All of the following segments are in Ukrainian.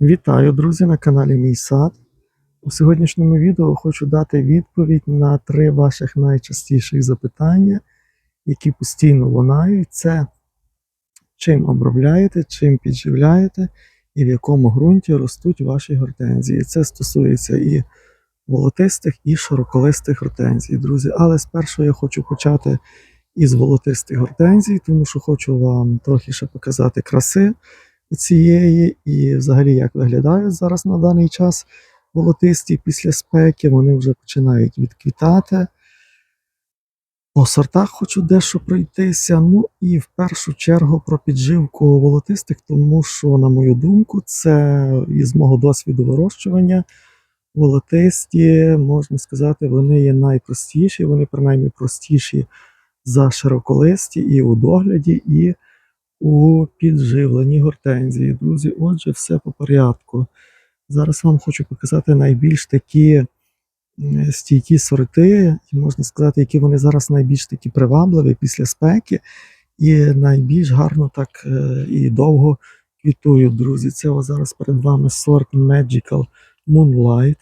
Вітаю, друзі, на каналі Мій Сад. У сьогоднішньому відео хочу дати відповідь на три ваших найчастіших запитання, які постійно лунають. Це чим обробляєте, чим підживляєте і в якому ґрунті ростуть ваші гортензії. Це стосується і волотистих, і широколистих гортензій, друзі. Але спершу я хочу почати із волотистих гортензій, тому що хочу вам трохи ще показати краси цієї і взагалі як виглядають зараз на даний час волотисті після спеки. Вони вже починають відквітати. По сортах хочу дещо пройтися. Ну і в першу чергу про підживку волотистих, тому що, на мою думку, це із мого досвіду вирощування. Волотисті, можна сказати, вони є найпростіші, вони принаймні простіші за широколисті і у догляді, і у підживленні гортензії. Друзі, отже, все по порядку. Зараз вам хочу показати найбільш такі стійкі сорти, і можна сказати, які вони зараз найбільш такі привабливі після спеки, і найбільш гарно так е, і довго квітують, друзі. Це зараз перед вами сорт Magical Moonlight.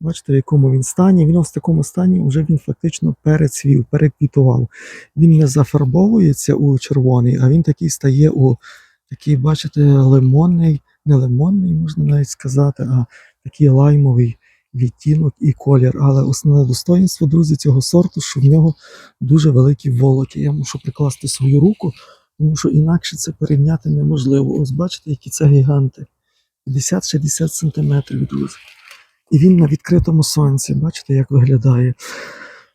Бачите, в якому він стані. Він в такому стані вже він фактично перецвів, переквітував. Він не зафарбовується у червоний, а він такий стає у такий, бачите, лимонний, не лимонний, можна навіть сказати, а такий лаймовий відтінок і колір. Але основне достоїнство, друзі, цього сорту, що в нього дуже великі волоки. Я мушу прикласти свою руку, тому що інакше це порівняти неможливо. Ось бачите, які це гіганти. 50-60 сантиметрів, друзі. І він на відкритому сонці. Бачите, як виглядає.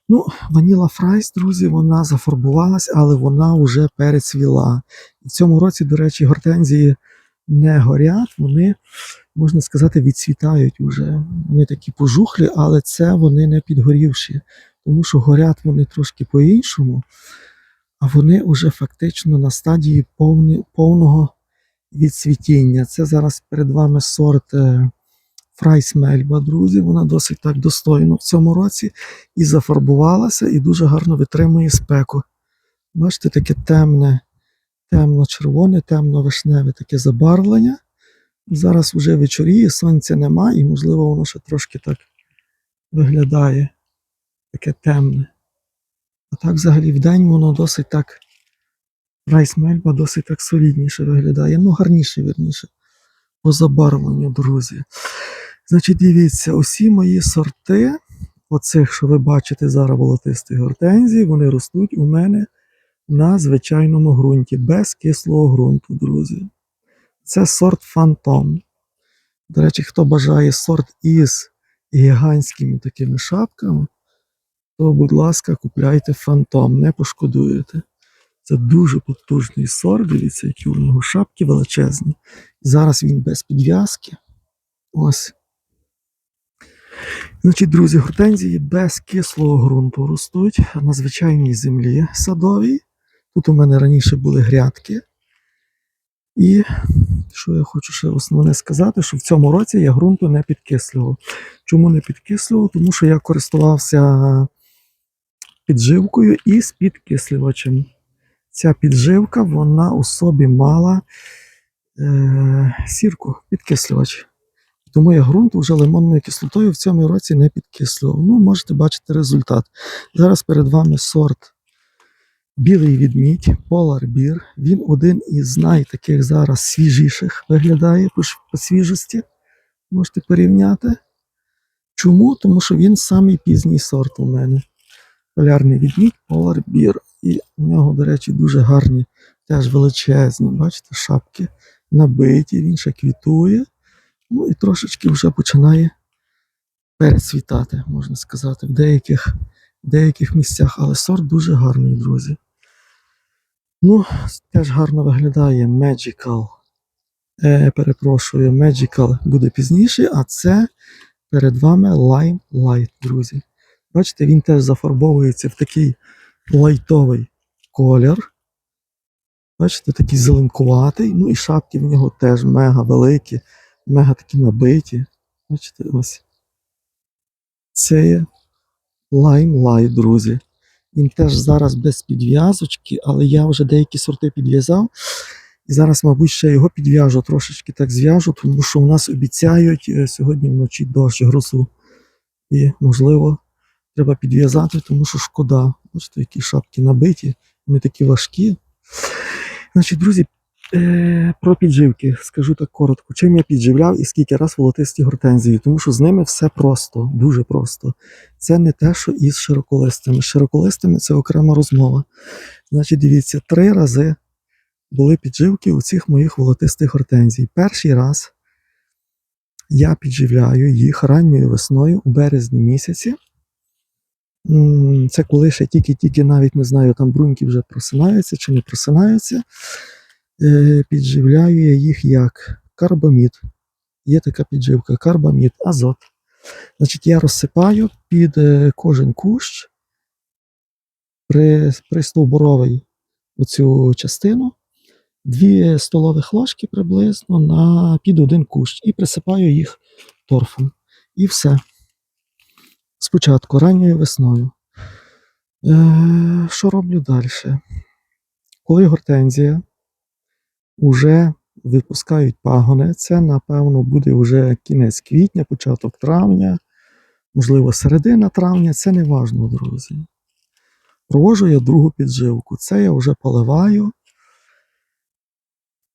Ну, Ваніла Фрайс, друзі, вона зафарбувалась, але вона вже перецвіла. В цьому році, до речі, гортензії не горять, вони, можна сказати, відцвітають уже. Вони такі пожухлі, але це вони не підгорівші, тому що горять вони трошки по-іншому, а вони вже фактично на стадії повні, повного відцвітіння. Це зараз перед вами сорт. Фрайс Мельба, друзі, вона досить так достойно в цьому році і зафарбувалася, і дуже гарно витримує спеку. Бачите, таке темне, темно-червоне, темно-вишневе таке забарвлення. Зараз вже вечоріє, сонця нема, і, можливо, воно ще трошки так виглядає, таке темне. А так, взагалі, вдень воно досить так. Райс Мельба досить так солідніше виглядає, ну гарніше, вірніше, по забарвленню, друзі. Значить, дивіться, усі мої сорти, оцих, що ви бачите зараз волотистих гортензій, вони ростуть у мене на звичайному ґрунті, без кислого ґрунту, друзі. Це сорт Фантом. До речі, хто бажає сорт із гігантськими такими шапками, то, будь ласка, купляйте Фантом, не пошкодуєте. Це дуже потужний сорт. Дивіться, які у нього шапки величезні. Зараз він без підв'язки. Ось. Значить, друзі, гортензії без кислого ґрунту ростуть на звичайній землі садовій. Тут у мене раніше були грядки. І що я хочу ще основне сказати, що в цьому році я ґрунту не підкислював. Чому не підкислював? Тому що я користувався підживкою і з підкислювачем. Ця підживка вона у собі мала е, сірку, підкислювач. Тому я ґрунт вже лимонною кислотою в цьому році не підкислював. Ну, можете бачити результат. Зараз перед вами сорт білий відмідь, Polar Beer. Він один із найтаких зараз свіжіших виглядає по, свіжості. Можете порівняти. Чому? Тому що він самий пізній сорт у мене. Полярний відмідь Polar Beer. І в нього, до речі, дуже гарні, теж величезні, бачите, шапки набиті, він ще квітує. Ну і трошечки вже починає перецвітати, можна сказати, в деяких, в деяких місцях. Але сорт дуже гарний, друзі. Ну, теж гарно виглядає Magical. Е, перепрошую, Magical буде пізніше, а це перед вами Lime Light, друзі. Бачите, він теж зафарбовується в такий лайтовий колір. Бачите, такий зеленкуватий. Ну і шапки в нього теж мега великі, мега такі набиті. Бачите, ось. Це є Light, друзі. Він теж зараз без підв'язочки, але я вже деякі сорти підв'язав. І зараз, мабуть, ще його підв'яжу, трошечки так зв'яжу, тому що у нас обіцяють е, сьогодні вночі дощ, грозу. І, можливо, треба підв'язати, тому що шкода. Бачите, які шапки набиті, вони такі важкі. Значить, друзі, про підживки скажу так коротко. Чим я підживляв і скільки раз волотисті гортензії, тому що з ними все просто, дуже просто. Це не те, що із широколистими. З широколистими це окрема розмова. Значить, дивіться, три рази були підживки у цих моїх волотистих гортензій. Перший раз я підживляю їх ранньою весною у березні місяці. Це коли ще тільки-тільки навіть не знаю, там бруньки вже просинаються чи не просинаються. Е, Підживляю я їх як карбамід. Є така підживка карбамід, азот. Значить, я розсипаю під е, кожен кущ при, пристовбуровий оцю частину, дві столових ложки приблизно на під один кущ і присипаю їх торфом. І все. Спочатку ранньою весною. Е, що роблю далі? Коли гортензія вже випускають пагони, це, напевно, буде вже кінець квітня, початок травня, можливо, середина травня, це не важно, друзі. Провожу я другу підживку. Це я вже поливаю.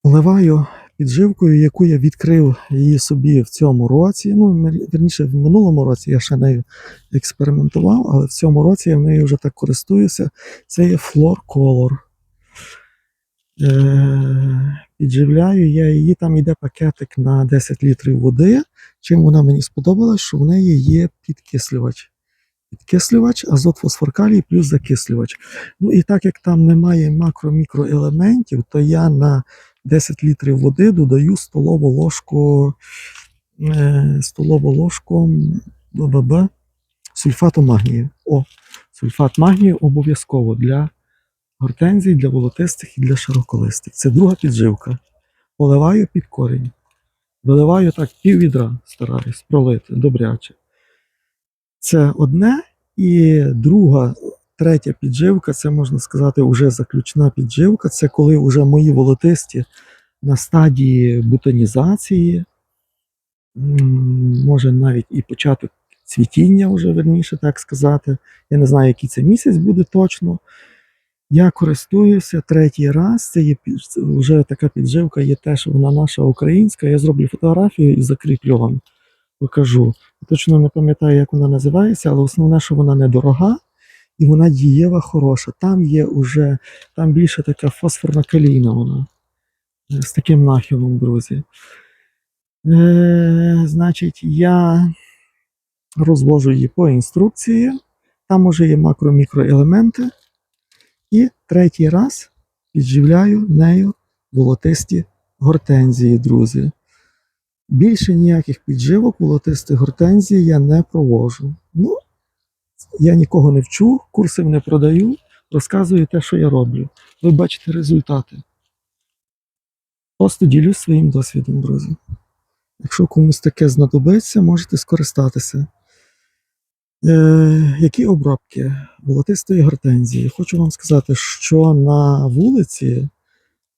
Поливаю підживкою, яку я відкрив її собі в цьому році. Ну, верніше, в минулому році я ще нею експериментував, але в цьому році я в нею вже так користуюся. Це є Color. Е, підживляю я її, там йде пакетик на 10 літрів води. Чим вона мені сподобалась, що в неї є підкислювач. Підкислювач, азот фосфоркалій плюс закислювач. Ну і так як там немає макро-мікроелементів, то я на 10 літрів води додаю столову ложку, е, столову ложку ББ сульфату магнію. О, сульфат магнію обов'язково для гортензій, для волотистих і для широколистих. Це друга підживка. Поливаю під корінь. Виливаю так пів відра, стараюсь пролити добряче. Це одне. І друга, третя підживка, це можна сказати, вже заключна підживка. Це коли вже мої волотисті на стадії бутонізації, може навіть і початок цвітіння, вже верніше так сказати. Я не знаю, який це місяць буде точно. Я користуюся третій раз. Це є вже така підживка, є теж вона наша українська. Я зроблю фотографію і закріплю вам. Покажу. Точно не пам'ятаю, як вона називається, але основне, що вона недорога і вона дієва, хороша. Там є уже, там більше така фосфорна калійна вона. е, З таким нахилом, друзі. Е, значить, я розвожу її по інструкції. Там уже є макро-мікроелементи. І третій раз підживляю нею волотисті гортензії, друзі. Більше ніяких підживок волотистих гортензій я не провожу. Ну, я нікого не вчу, курсів не продаю, розказую те, що я роблю. Ви бачите результати. Просто ділюсь своїм досвідом, друзі. Якщо комусь таке знадобиться, можете скористатися. Е, які обробки волотистої гортензії? Хочу вам сказати, що на вулиці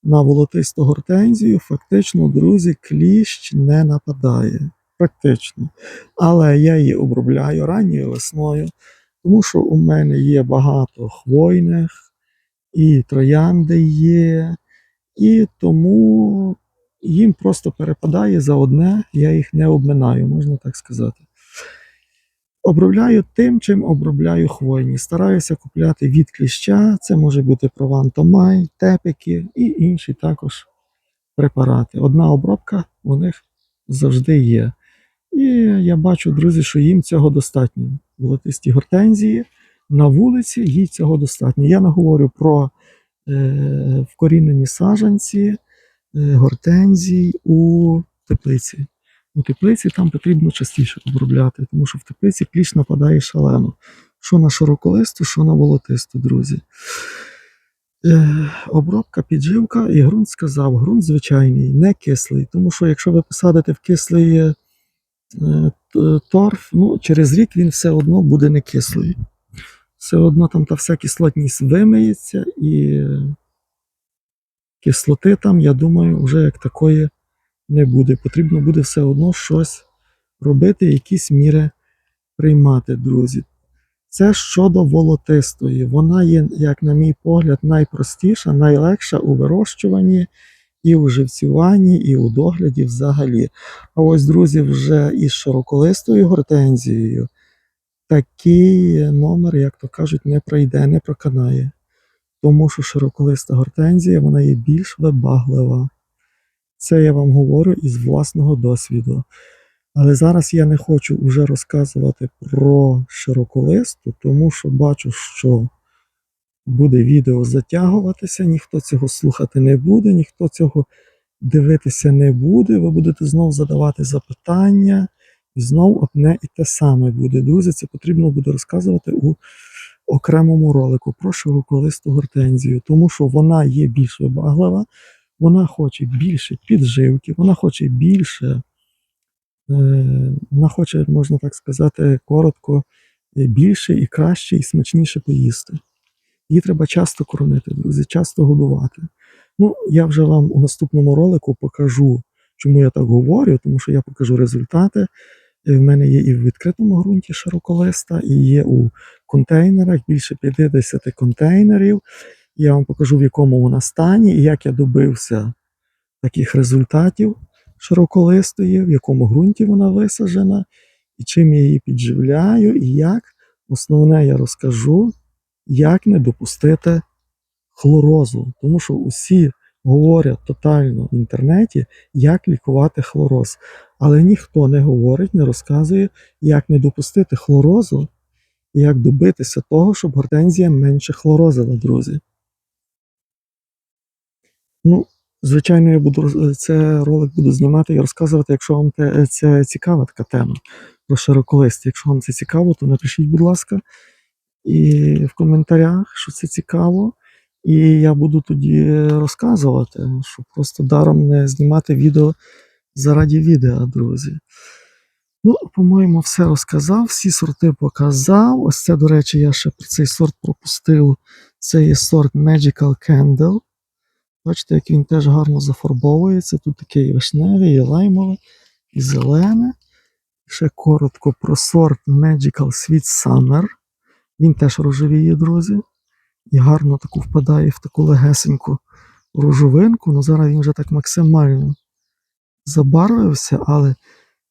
на волотисту гортензію фактично, друзі, кліщ не нападає. Практично. Але я її обробляю ранньою весною, тому що у мене є багато хвойних, і троянди є, і тому їм просто перепадає за одне, я їх не обминаю, можна так сказати. Обробляю тим, чим обробляю хвойні. Стараюся купляти від кліща, це може бути провантомай, тепики і інші також препарати. Одна обробка у них завжди є. І я бачу, друзі, що їм цього достатньо. Волотисті гортензії на вулиці їй цього достатньо. Я не говорю про е, вкорінені саджанці, е, гортензій у теплиці. У теплиці там потрібно частіше обробляти, тому що в теплиці кліщ нападає шалено. Що на широколисту, що на волотисту, друзі. Е, обробка, підживка, і ґрунт сказав, ґрунт звичайний, не кислий. Тому що якщо ви посадите в кислий е, торф, ну, через рік він все одно буде не кислий. Все одно там та вся кислотність вимиється і Кислоти там, я думаю, вже як такої не буде. Потрібно буде все одно щось робити, якісь міри приймати, друзі. Це щодо волотистої. Вона є, як на мій погляд, найпростіша, найлегша у вирощуванні і у живцюванні, і у догляді взагалі. А ось, друзі, вже із широколистою гортензією такий номер, як то кажуть, не пройде, не проканає. Тому що широколиста гортензія вона є більш вибаглива. Це я вам говорю із власного досвіду. Але зараз я не хочу вже розказувати про широколисту, тому що бачу, що буде відео затягуватися, ніхто цього слухати не буде, ніхто цього дивитися не буде. Ви будете знову задавати запитання, і знову одне і те саме буде. Друзі, це потрібно буде розказувати у окремому ролику про широколисту гортензію, тому що вона є більш вибаглива, вона хоче більше підживки, вона хоче більше. Е, Вона хоче, можна так сказати, коротко, е, більше і краще, і смачніше поїсти. Її треба часто кормити, друзі, часто годувати. Ну, я вже вам у наступному ролику покажу, чому я так говорю, тому що я покажу результати. Е, В мене є і в відкритому ґрунті широколиста, і є у контейнерах більше 50 контейнерів. Я вам покажу, в якому вона стані і як я добився таких результатів широколистої, в якому ґрунті вона висаджена, і чим я її підживляю, і як. Основне я розкажу, як не допустити хлорозу. Тому що усі говорять тотально в інтернеті, як лікувати хлороз. Але ніхто не говорить, не розказує, як не допустити хлорозу і як добитися того, щоб гортензія менше хлорозила, друзі. Ну, Звичайно, я буду це ролик буду знімати і розказувати, якщо вам те, це цікава така тема про широколист. Якщо вам це цікаво, то напишіть, будь ласка, і в коментарях, що це цікаво. І я буду тоді розказувати, щоб просто даром не знімати відео заради відео, друзі. Ну, по-моєму, все розказав, всі сорти показав. Ось це, до речі, я ще про цей сорт пропустив. Це є сорт Magical Candle. Бачите, як він теж гарно зафарбовується. Тут таке і вишневе, і лаймове, і зелене. Ще коротко про сорт Magical Sweet Summer. Він теж рожевіє, друзі. І гарно таку впадає в таку легесеньку рожовинку. Ну зараз він вже так максимально забарвився, але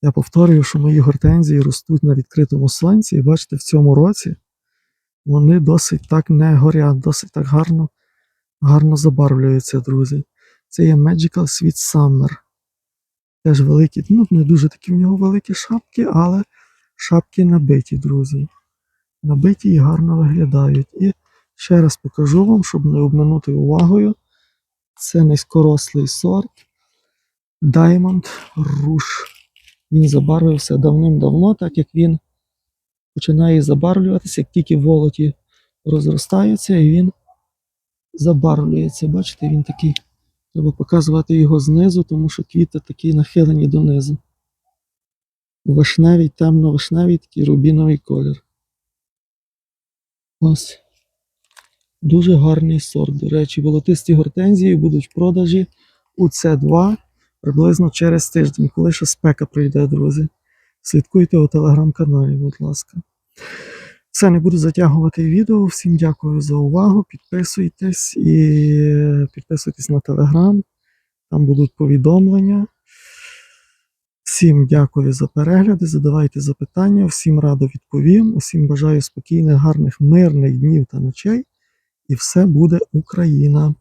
я повторюю, що мої гортензії ростуть на відкритому сонці. І бачите, в цьому році вони досить так не горять, досить так гарно гарно забарвлюється, друзі. Це є Magical Sweet Summer. Теж великі, ну не дуже такі в нього великі шапки, але шапки набиті, друзі. Набиті і гарно виглядають. І ще раз покажу вам, щоб не обминути увагою. Це низькорослий сорт Diamond Rouge. Він забарвився давним-давно, так як він починає забарвлюватися, як тільки волоті розростаються, і він забарвлюється. Бачите, він такий. Треба показувати його знизу, тому що квіти такі нахилені донизу. Вишневий, темно-вишневий, такий рубіновий колір. Ось. Дуже гарний сорт. До речі, волотисті гортензії будуть в продажі у С2 приблизно через тиждень, коли ще спека прийде, друзі. Слідкуйте у телеграм-каналі, будь ласка. Все, не буду затягувати відео. Всім дякую за увагу. Підписуйтесь і підписуйтесь на телеграм. Там будуть повідомлення. Всім дякую за перегляди. Задавайте запитання, всім радо відповім. Усім бажаю спокійних, гарних, мирних днів та ночей. І все буде Україна!